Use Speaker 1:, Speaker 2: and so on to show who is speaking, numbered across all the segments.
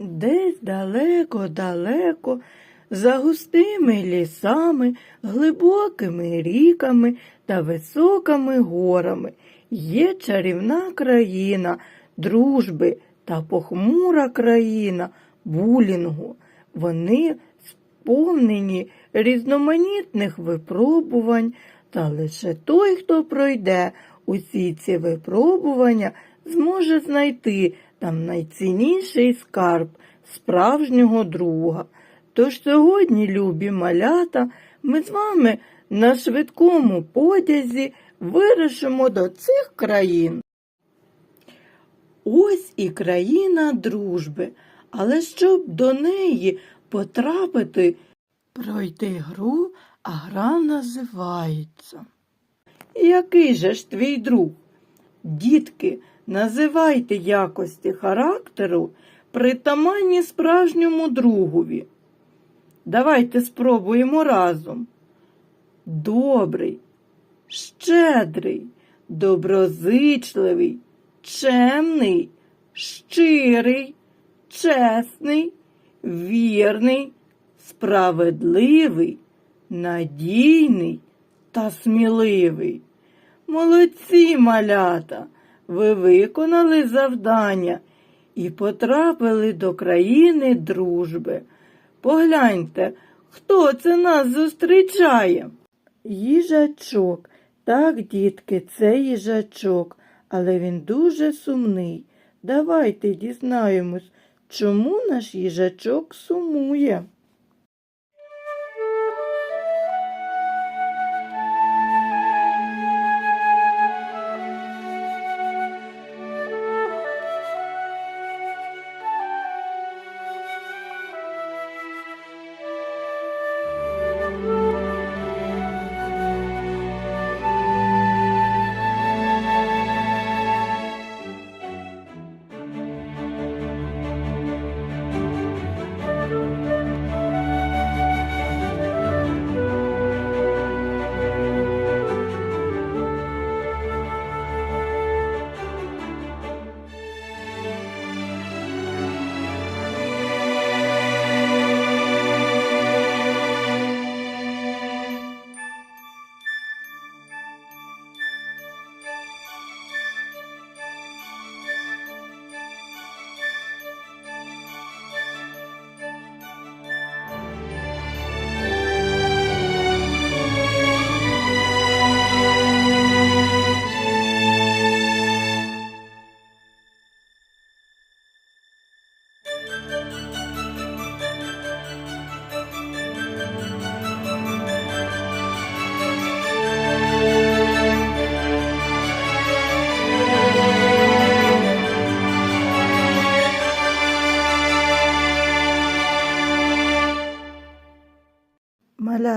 Speaker 1: Десь далеко-далеко, за густими лісами, глибокими ріками та високими горами є чарівна країна дружби та похмура країна булінгу. Вони сповнені різноманітних випробувань, та лише той, хто пройде усі ці випробування, зможе знайти там найцінніший скарб справжнього друга. Тож сьогодні, любі малята, ми з вами на швидкому потязі вирушимо до цих країн. Ось і країна дружби, але щоб до неї потрапити, пройти гру, а гра називається. Який же ж твій друг? Дітки, називайте якості характеру притаманні справжньому другові. Давайте спробуємо разом. Добрий, щедрий, доброзичливий, чемний, щирий, чесний, вірний, справедливий, надійний та сміливий. Молодці, малята, ви виконали завдання і потрапили до країни дружби. Погляньте, хто це нас зустрічає? Їжачок. Так, дітки, це їжачок, але він дуже сумний. Давайте дізнаємось, чому наш їжачок сумує.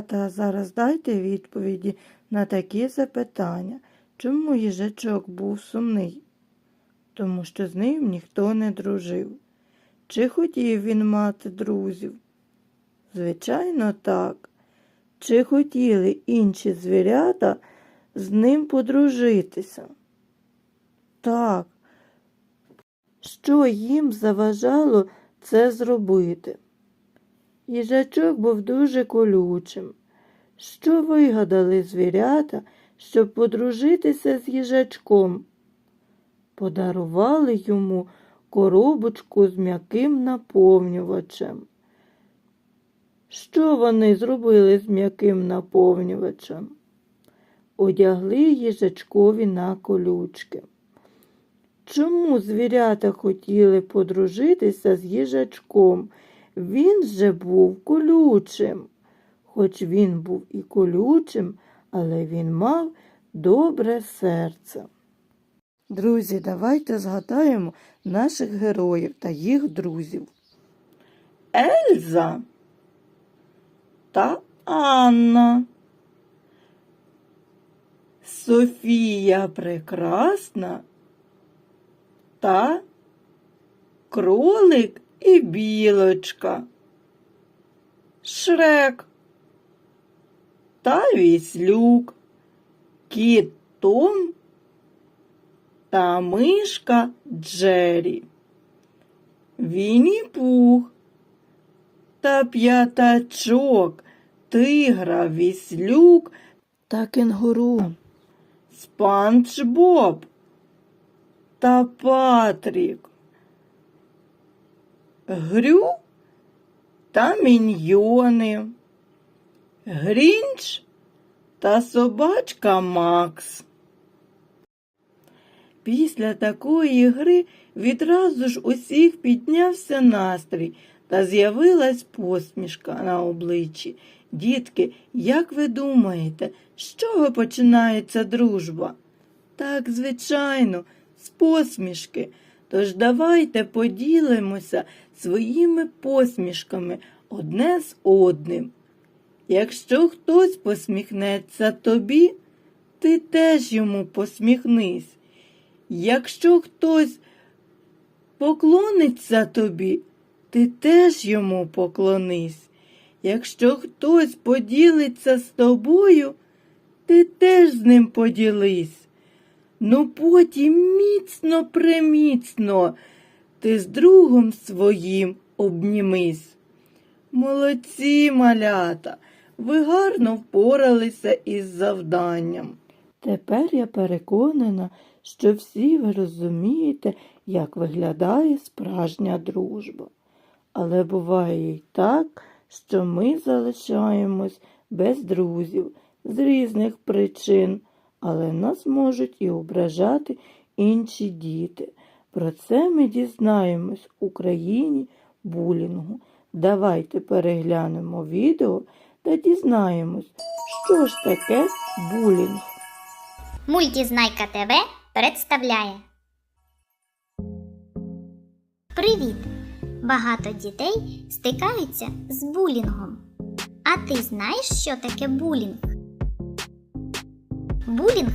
Speaker 1: Малята, зараз дайте відповіді на такі запитання. Чому їжачок був сумний? Тому що з ним ніхто не дружив. Чи хотів він мати друзів? Звичайно, так. Чи хотіли інші звірята з ним подружитися? Так. Що їм заважало це зробити? Їжачок був дуже колючим. Що вигадали звірята, щоб подружитися з їжачком? Подарували йому коробочку з м'яким наповнювачем. Що вони зробили з м'яким наповнювачем? Одягли їжачкові на колючки. Чому звірята хотіли подружитися з їжачком? Він же був колючим. Хоч він був і колючим, але він мав добре серце. Друзі, давайте згадаємо наших героїв та їх друзів. Ельза та Анна. Софія Прекрасна та кролик і білочка. Шрек та віслюк, кіт Том та мишка Джері. Вінні-Пух та п'ятачок, тигра, віслюк та кенгуру. Спанч Боб та Патрік. Грю та міньйони. Грінч та собачка Макс. Після такої гри відразу ж усіх піднявся настрій та з'явилась посмішка на обличчі. Дітки, як ви думаєте, з чого починається дружба? Так, звичайно, з посмішки. Тож давайте поділимося своїми посмішками одне з одним. Якщо хтось посміхнеться тобі, ти теж йому посміхнись. Якщо хтось поклониться тобі, ти теж йому поклонись. Якщо хтось поділиться з тобою, ти теж з ним поділись. Ну потім міцно приміцно ти з другом своїм обнімись. Молодці, малята, ви гарно впоралися із завданням. Тепер я переконана, що всі ви розумієте, як виглядає справжня дружба. Але буває й так, що ми залишаємось без друзів з різних причин, але нас можуть і ображати інші діти. Про це ми дізнаємось в Україні булінгу. Давайте переглянемо відео та дізнаємось, що ж таке булінг.
Speaker 2: Мультізнайка ТВ представляє. Привіт! Багато дітей стикаються з булінгом. А ти знаєш, що таке булінг? Булінг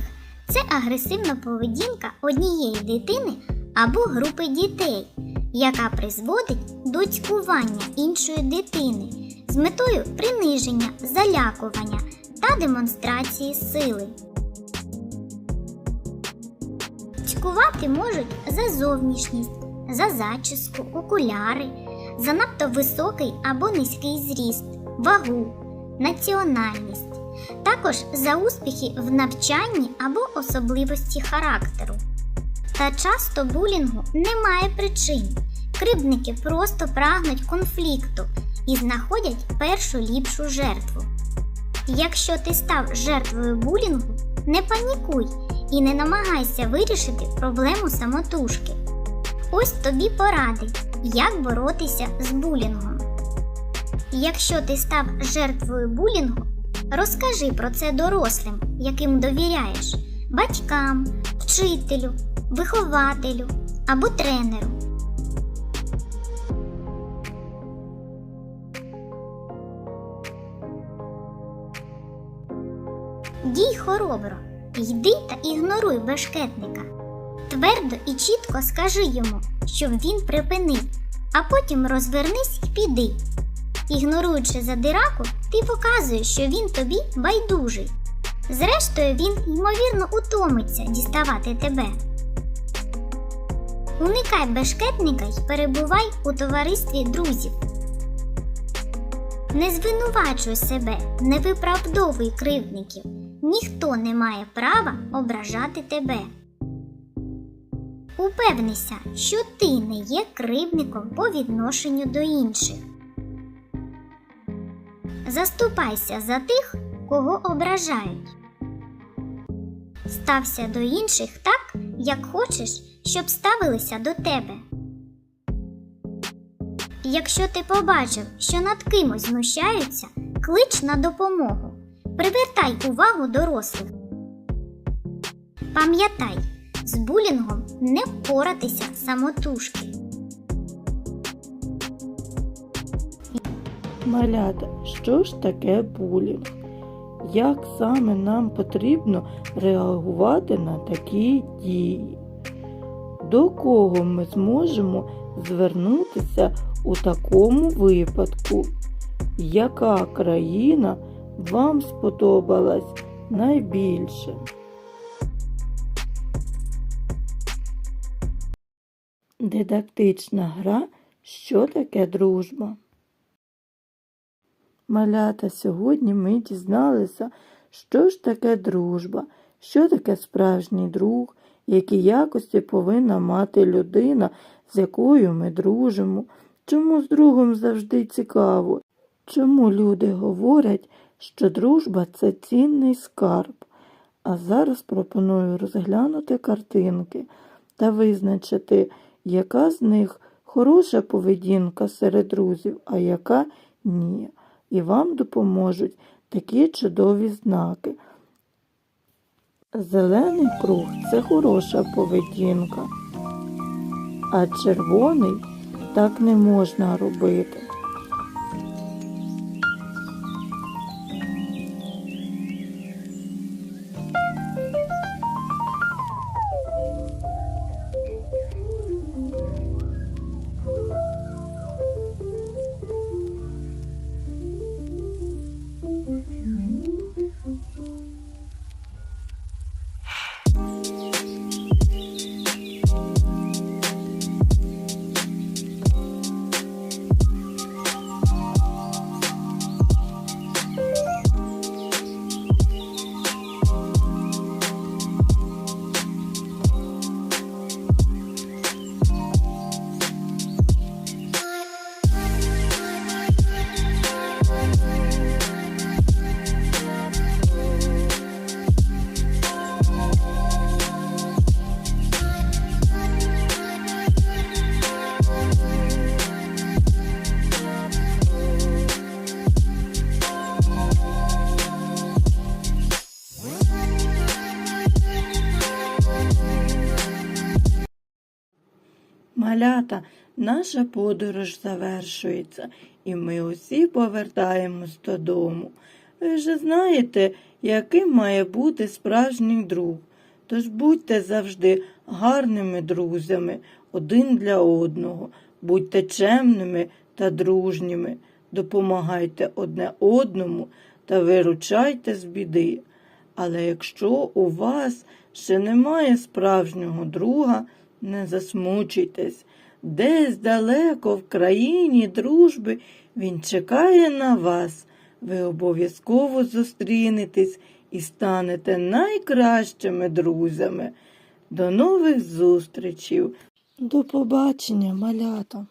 Speaker 2: це агресивна поведінка однієї дитини або групи дітей, яка призводить до цькування іншої дитини з метою приниження, залякування та демонстрації сили. Цькувати можуть за зовнішність, за зачіску, окуляри, за надто високий або низький зріст, вагу, національність, також за успіхи в навчанні або особливості характеру. Та часто булінгу немає причин. Кривдники просто прагнуть конфлікту і знаходять першу ліпшу жертву. Якщо ти став жертвою булінгу, не панікуй і не намагайся вирішити проблему самотужки. Ось тобі поради, як боротися з булінгом. Якщо ти став жертвою булінгу, розкажи про це дорослим, яким довіряєш, батькам, вчителю, вихователю або тренеру. Дій хоробро, йди та ігноруй бешкетника. Твердо і чітко скажи йому, щоб він припинив, а потім розвернись і піди. Ігноруючи задираку, ти показуєш, що він тобі байдужий. Зрештою, він, ймовірно, утомиться діставати тебе. Уникай бешкетника й перебувай у товаристві друзів. Не звинувачуй себе, не виправдовуй кривдників. Ніхто не має права ображати тебе. Упевнися, що ти не є кривдником по відношенню до інших. Заступайся за тих, кого ображають. Стався до інших так, як хочеш, щоб ставилися до тебе. Якщо ти побачив, що над кимось знущаються, клич на допомогу. Привертай увагу дорослих. Пам'ятай, з булінгом не впоратися самотужки.
Speaker 1: Малята, що ж таке булінг? Як саме нам потрібно реагувати на такі дії? До кого ми зможемо звернутися у такому випадку? Яка країна вам сподобалась найбільше? Дидактична гра що таке дружба. Малята, сьогодні ми дізналися, що ж таке дружба, що таке справжній друг, які якості повинна мати людина, з якою ми дружимо, чому з другом завжди цікаво, чому люди говорять, що дружба це цінний скарб. А зараз пропоную розглянути картинки та визначити, яка з них хороша поведінка серед друзів, а яка ні. І вам допоможуть такі чудові знаки. Зелений круг це хороша поведінка, а червоний так не можна робити. Малята, наша подорож завершується, і ми усі повертаємось додому. Ви вже знаєте, яким має бути справжній друг. Тож будьте завжди гарними друзями один для одного, будьте чемними та дружніми, допомагайте одне одному та виручайте з біди. Але якщо у вас ще немає справжнього друга, не засмучуйтесь. Десь далеко в країні дружби він чекає на вас. Ви обов'язково зустрінетесь і станете найкращими друзями. До нових зустрічей. До побачення, малята.